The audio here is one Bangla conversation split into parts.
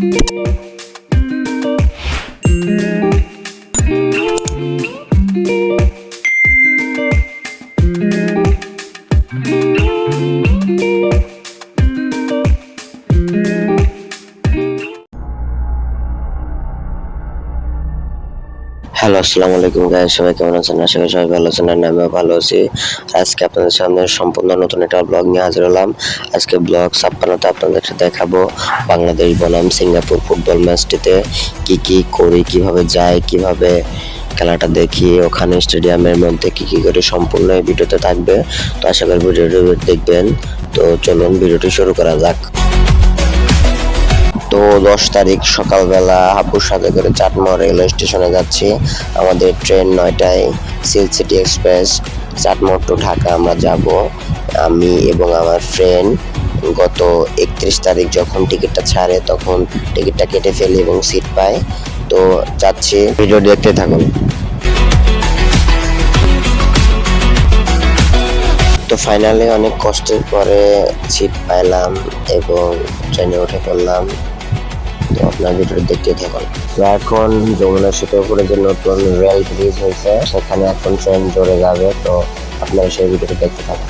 Thank you. আসসালামু আলাইকুম গাইস সবাই কেমন আছেন? আশা করি সবাই ভালো আছেন আর আমিও ভালো আছি। আজকে আপনাদের সামনে সম্পূর্ণ নতুন একটা ব্লগ নিয়ে হাজির হলাম। আজকে ব্লগ ছাপ্পান্নতে আপনাদেরকে দেখাবো বাংলাদেশ বনাম সিঙ্গাপুর ফুটবল ম্যাচটিতে কি কি করি, কীভাবে যাই, কীভাবে খেলাটা দেখি, ওখানে স্টেডিয়ামের মধ্যে কি কি করে সম্পূর্ণ এই ভিডিওতে থাকবে। তো আশা করি ভিডিওটি দেখবেন। তো চলুন, ভিডিওটি শুরু করা যাক। তো দশ তারিখ সকালবেলা হাবুর সাথে করে চাটমোহর রেলওয়ে স্টেশনে যাচ্ছি। আমাদের ট্রেন নয়টায় Silk City Express Chatmohar to Dhaka আমরা যাব। আমি এবং আমার ফ্রেন্ড গত একত্রিশ তারিখ যখন টিকিটটা ছাড়ে তখন টিকিটটা কেটে ফেলি এবং সিট পাই। তো যাচ্ছি। ভিডিও দেখতে থাকুন। তো ফাইনালি অনেক কষ্টের পরে সিট পাইলাম এবং ট্রেনে উঠে পড়লাম। তো আপনার ভিডিও দেখতে থাকুন। তো এখন যমুনা সেতু উপরে যে নতুন রেল ব্রিজ হয়েছে, সেখানে এখন ট্রেন জোরে যাবে, তো আপনারা সেই ভিডিওটি দেখতে থাকুন।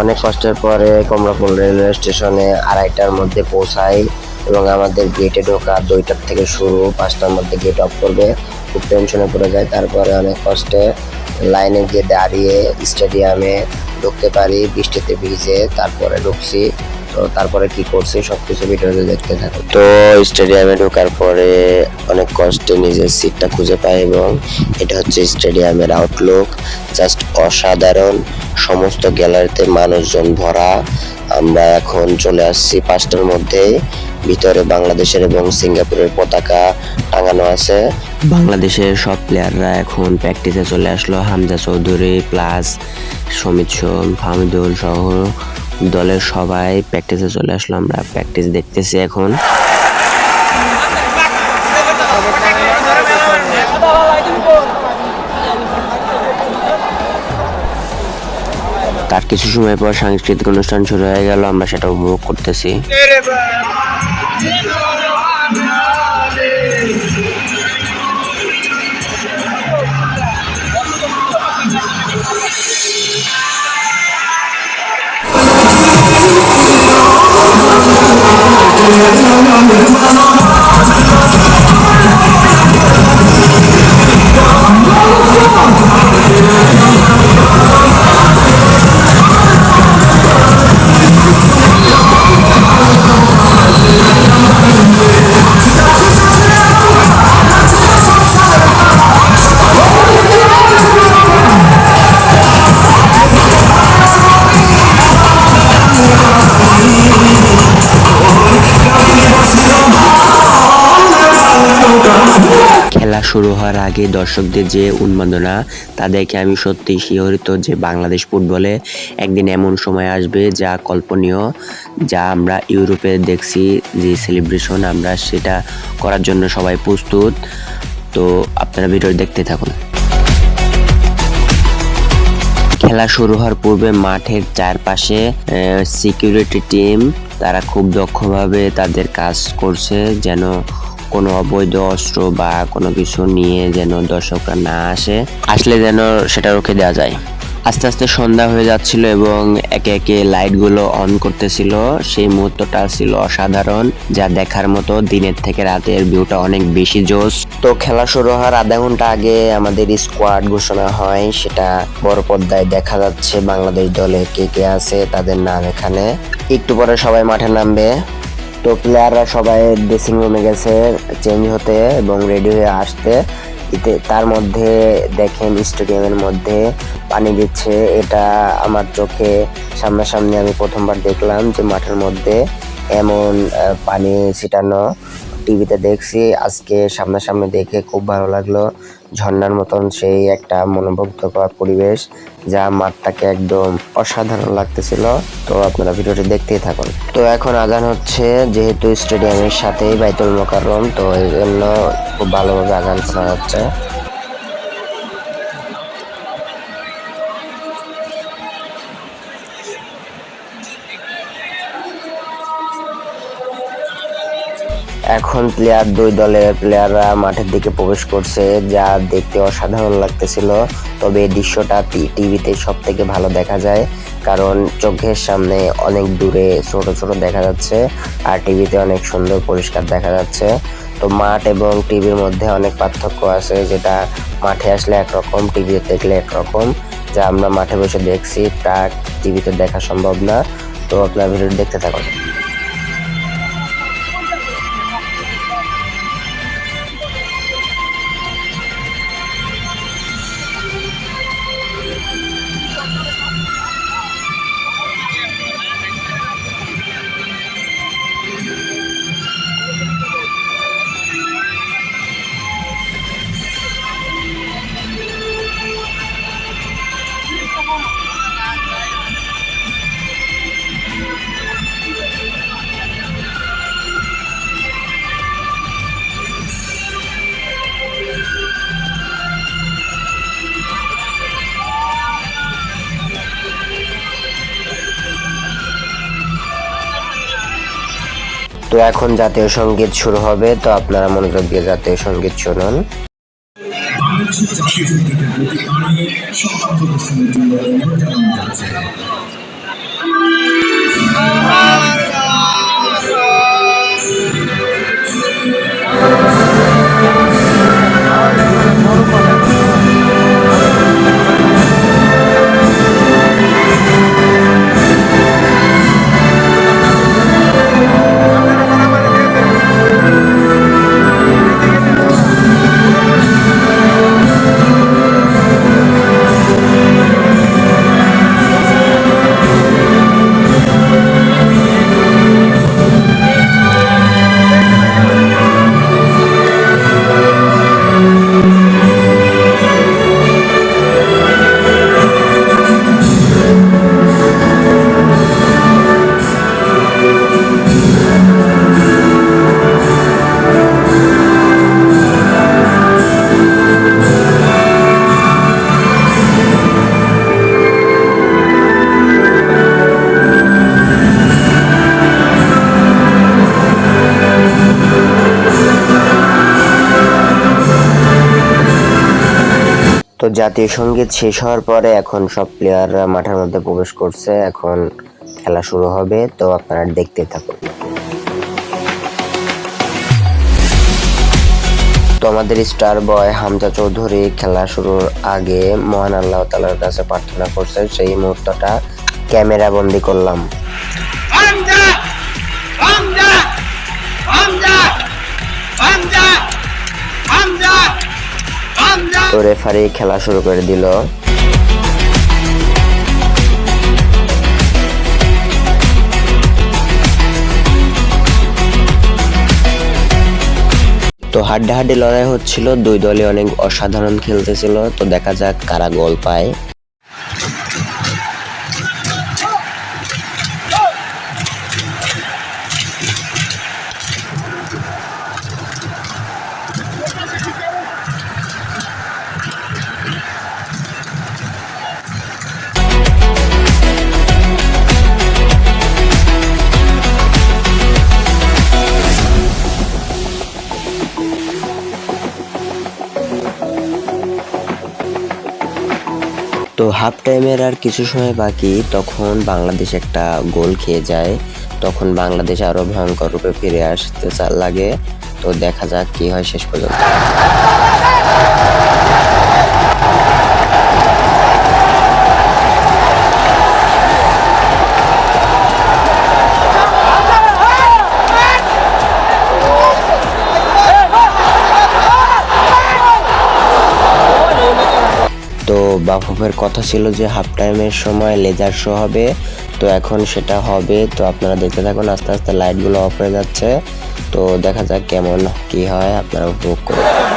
অনেক কষ্টের পরে কমলাপুর রেলওয়ে স্টেশনে আড়াইটার মধ্যে পৌঁছাই এবং আমাদের গেটে ঢোকা, দুইটার থেকে শুরু, পাঁচটার মধ্যে গেট অফ করবে। খুব টেনশনে পড়ে যায়, তারপরে অনেক কষ্টে লাইনে গিয়ে দাঁড়িয়ে স্টেডিয়ামে ঢুকতে পারি, বৃষ্টিতে ভিজে তারপরে ঢুকছি। তো তারপরে কি করছি, সবকিছু ভিডিওতে দেখতে থাকো। তো স্টেডিয়ামে ঢোকার পরে অনেক কষ্টে নিজের সিটটা খুঁজে পাই এবং এটা হচ্ছে স্টেডিয়ামের আউটলুক জাস্ট অসাধারণ, সমস্ত গ্যালারিতে মানুষজন ভরা। আমরা এখন চলে আসছি পাঁচটার মধ্যে। ভিতরে বাংলাদেশের এবং সিঙ্গাপুরের পতাকা টাঙানো আছে। বাংলাদেশের সব প্লেয়াররা এখন প্র্যাকটিসে চলে আসলো। হামজা চৌধুরী প্লাস সমিত সোম, ফাহমিদুল সহ দলের সবাই প্র্যাকটিসে চলে আসলো, আমরা প্র্যাকটিস দেখতেছি এখন। তার কিছু সময় পর সাংস্কৃতিক অনুষ্ঠান শুরু হয়ে গেল, আমরা সেটা উপভোগ করতেছি। খেলা শুরু হওয়ার আগে দর্শকদের যে উন্মাদনা, তা দেখে আমি সত্যি শিহরিত যে বাংলাদেশ ফুটবলে একদিন এমন সময় আসবে যা কল্পনীয়, যা আমরা ইউরোপে দেখছি যে সেলিব্রেশন আমরা সেটা করার জন্য সবাই প্রস্তুত। তো আপনারা ভিডিও দেখতে থাকুন। খেলা শুরু হওয়ার পূর্বে মাঠের চারপাশে সিকিউরিটি টিম তারা খুব দক্ষভাবে তাদের কাজ করছে যেন কোনো অবৈধ অস্ত্র বা কোনো কিছু নিয়ে যেন দর্শকরা না আসে, আসলে যেন সেটা রুখে দেওয়া যায়। আস্তে আস্তে সন্ধ্যা হয়ে যাচ্ছিল এবং একে একে লাইটগুলো অন করতেছিল। সেই মুহূর্তটা ছিল অসাধারণ, যা দেখার মতো দিনের থেকে রাতের ভিউটা অনেক বেশি জোস তো খেলা শুরু হওয়ার আধা ঘণ্টা আগে আমাদের স্কোয়াড ঘোষণা হয়, সেটা বড় পর্দায় দেখা যাচ্ছে বাংলাদেশ দলে কে কে আছে তাদের নাম এখানে। একটু পরে সবাই মাঠে নামবে। তো প্লেয়াররা সবাই ড্রেসিং রুমে গেছে চেঞ্জ হতে এবং রেডি হয়ে আসতে। তার মধ্যে দেখেন স্টেডিয়ামের মধ্যে পানি দিচ্ছে। এটা আমার চোখে সামনাসামনি আমি প্রথমবার দেখলাম যে মাঠের মধ্যে এমন পানি ছিটানো। টিভিতে দেখছি, আজকে সামনাসামনি দেখে খুব ভালো লাগল। ঝর্ণার মতন সেই একটা মনোমুগ্ধকর পরিবেশ, যা মাঠটাকে একদম অসাধারণ লাগতেছিল। তো আপনারা ভিডিওটি দেখতেই থাকুন। তো এখন আজান হচ্ছে, যেহেতু স্টেডিয়ামের সাথেই বাইতুল মোকাররম, তো এই জন্য খুব ভালোভাবে আগান শোনা যাচ্ছে। এখন প্লেয়ার দুই দলের প্লেয়াররা মাঠের দিকে প্রবেশ করছে, যা দেখতে অসাধারণ লাগতেছিল। তবে এই দৃশ্যটা টিভিতে সব থেকে ভালো দেখা যায়, কারণ চোখের সামনে অনেক দূরে ছোট ছোট দেখা যাচ্ছে, আর টিভিতে অনেক সুন্দর পরিষ্কার দেখা যাচ্ছে। তো মাঠ এবং টিভির মধ্যে অনেক পার্থক্য আছে, যেটা মাঠে আসলে একরকম টিভিতে দেখলে একরকম। যা আমরা মাঠে বসে দেখছি, তা টিভিতে দেখা সম্ভব না। তো আপনার ভিডিও দেখতে থাকুন। এখন জাতীয় সংগীত শুরু হবে তো আপনারা মনোযোগ দিয়ে জাতীয় সংগীত শুনুন। বাংলাদেশের জাতীয় সংগীত শেষ হওয়ার পরে এখন সব প্লেয়াররা মাঠের মধ্যে প্রবেশ করছে। এখন খেলা শুরু হবে, তো আপনারা দেখতে থাকুন। তো আমাদের স্টার বয় হামজা চৌধুরী খেলা শুরুর আগে মহান আল্লাহ তালার কাছে প্রার্থনা করছেন সেই মুহূর্তটা ক্যামেরা বন্দি করলাম। তো রেফারি খেলা শুরু করে দিল। তো হাড্ডাহাড্ডি লড়াই হচ্ছিল, দুই দলে অনেক অসাধারণ খেলতেছিল। তো দেখা যাক কারা গোল পায়। হাফ টাইমের আর কিছু সময় বাকি, তখন বাংলাদেশ একটা গোল খেয়ে যায়। তখন বাংলাদেশ আরও ভয়ঙ্কর রূপে ফিরে আসতে লাগে। তো দেখা যাক কি হয় শেষ পর্যন্ত। বাফুফের কথা ছিল যে হাফ টাইমের সময় লেজার শো হবে, তো এখন সেটা হবে। তো আপনারা দেখতে থাকুন, আস্তে আস্তে লাইটগুলো অফ হয়ে যাচ্ছে। তো দেখা যাক কেমন কি হয়, আপনারা উপভোগ করুন।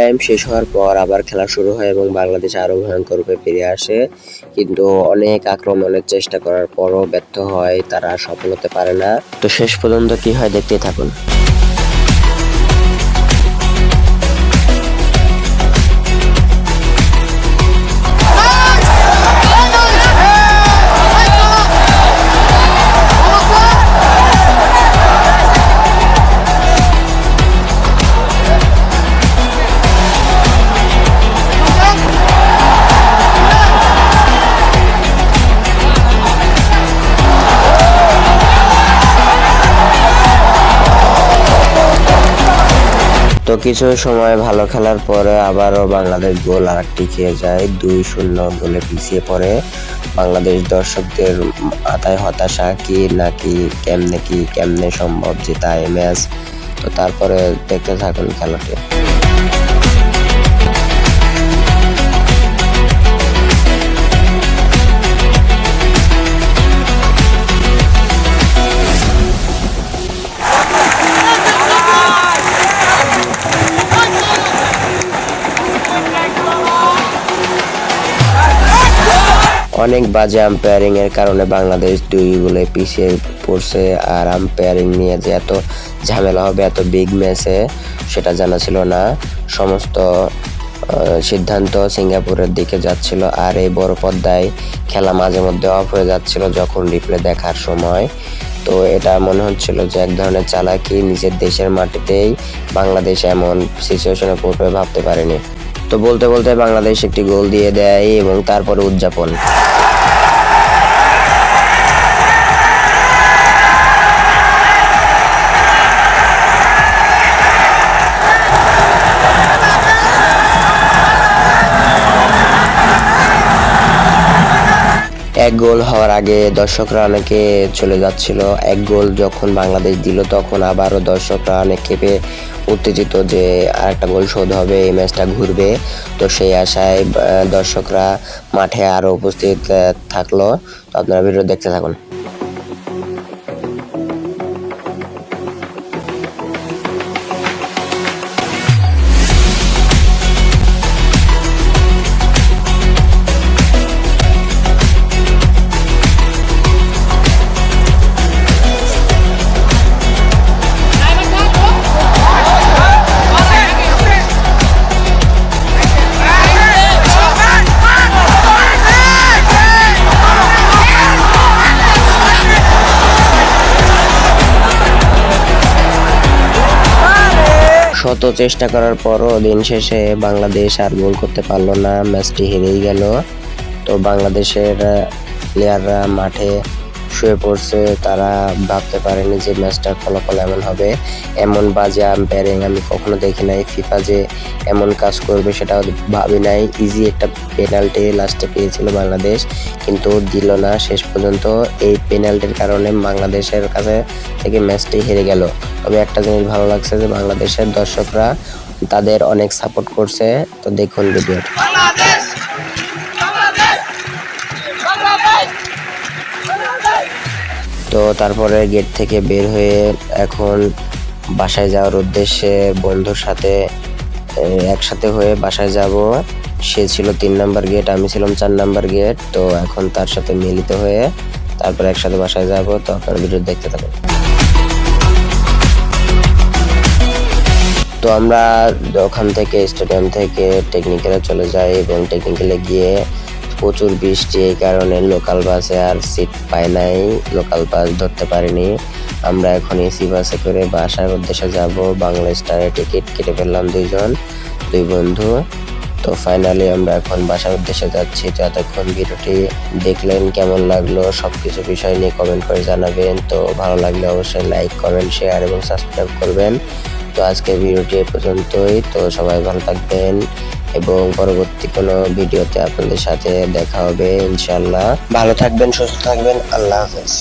টাইম শেষ হওয়ার পর আবার খেলা শুরু হয় এবং বাংলাদেশ আরও ভয়ঙ্কর রূপে ফিরে আসে। কিন্তু অনেক আক্রমণের চেষ্টা করার পরও ব্যর্থ হয়, তারা সফল হতে পারে না। তো শেষ পর্যন্ত কি হয় দেখতেই থাকুন। তো কিছু সময় ভালো খেলার পরে আবারও বাংলাদেশ গোল আর একটি খেয়ে যায়। দুই শূন্য গোলে পিছিয়ে পড়ে বাংলাদেশ দর্শকদের মাথায় হতাশা, কি নাকি কেমনে কি, কেমনে সম্ভব যে তাই ম্যাচ? তো তারপরে দেখতে থাকুন খেলাটি। অনেক বাজে আম্পায়ারিং এর কারণে বাংলাদেশ দুই গোলে পিছিয়ে পড়ছে, আর আম্পায়ারিং নিয়ে যে এত ঝামেলা হবে, এত বিগ ম্যাচে সেটা জানা ছিল না। সমস্ত সিদ্ধান্ত সিঙ্গাপুরের দিকে যাচ্ছিল, আর এই বড় পর্দায় খেলা মাঝে মধ্যে অফ হয়ে যাচ্ছিল যখন রিপ্লে দেখার সময়। তো এটা মনে হচ্ছিল যে এক ধরনের চালাকি নিজের দেশের মাটিতেই বাংলাদেশ এমন সিচুয়েশনে পড়বে ভাবতে পারেনি। তো বলতে বলতে বাংলাদেশ একটি গোল দিয়ে দেয় এবং তারপরে উদযাপন। এক গোল হওয়ার আগে দর্শকরা অনেকে চলে যাচ্ছিল। এক গোল যখন বাংলাদেশ দিল, তখন আবারও দর্শকরা অনেক ক্ষেপে উত্তেজিত যে আরেকটা গোল শোধ হবে, এই ম্যাচটা ঘুরবে। তো সেই আশায় দর্শকরা মাঠে আরও উপস্থিত থাকল। তো আপনারা ভিডিও দেখতে থাকুন। শত চেষ্টা করার পরও দিন শেষে বাংলাদেশ আর গোল করতে পারল না, ম্যাচটি হেরেই গেল। তো বাংলাদেশের প্লেয়াররা মাঠে শুয়ে পড়ছে, তারা ভাবতে পারেনি যে ম্যাচটার ফলাফল এমন হবে। এমন বাজে আম্পায়ারিং আমি কখনো দেখি নাই। ফিফা যে এমন কাজ করবে সেটা ভাবি নাই। ইজি একটা পেনাল্টি লাস্টে পেয়েছিল বাংলাদেশ, কিন্তু দিল না। শেষ পর্যন্ত এই পেনাল্টির কারণে বাংলাদেশের কাছে থেকে ম্যাচটি হেরে গেল। তবে একটা জিনিস ভালো লাগছে যে বাংলাদেশের দর্শকরা তাদের অনেক সাপোর্ট করছে। তো দেখুন ভিডিওটা তো তারপরে গেট থেকে বের হয়ে এখন বাসায় যাওয়ার উদ্দেশ্যে বন্ধুর সাথে একসাথে হয়ে বাসায় যাব। সে ছিল তিন নাম্বার গেট আমি ছিলাম চার নাম্বার গেট তো এখন তার সাথে মিলিত হয়ে তারপর একসাথে বাসায় যাব। তো আপনার ভিডিও দেখতে থাকুন। তো আমরা ওখান থেকে স্টেডিয়াম থেকে টেকনিক্যালে চলে যাই এবং টেকনিক্যালে গিয়ে প্রচুর বৃষ্টি এই কারণে লোকাল বাসে আর সিট পাই নাই লোকাল বাস ধরতে পারিনি। আমরা এখন এসি বাসে করে বাসার উদ্দেশ্যে যাব। বাংলা স্টারে টিকিট কেটে ফেললাম দুইজন, দুই বন্ধু। তো ফাইনালি আমরা এখন বাসার উদ্দেশ্যে যাচ্ছি। তো এতক্ষণ ভিডিওটি দেখলেন কেমন লাগল সব কিছু বিষয় নিয়ে কমেন্ট করে জানাবেন। তো ভালো লাগলে অবশ্যই লাইক কমেন্ট শেয়ার এবং সাবস্ক্রাইব করবেন। তো আজকের ভিডিওটি এ পর্যন্তই। তো সবাই ভালো থাকবেন। এবং পরবর্তী কোনো ভিডিওতে আপনাদের সাথে দেখা হবে ইনশাল্লাহ ভালো থাকবেন, সুস্থ থাকবেন, আল্লাহ হাফেজ।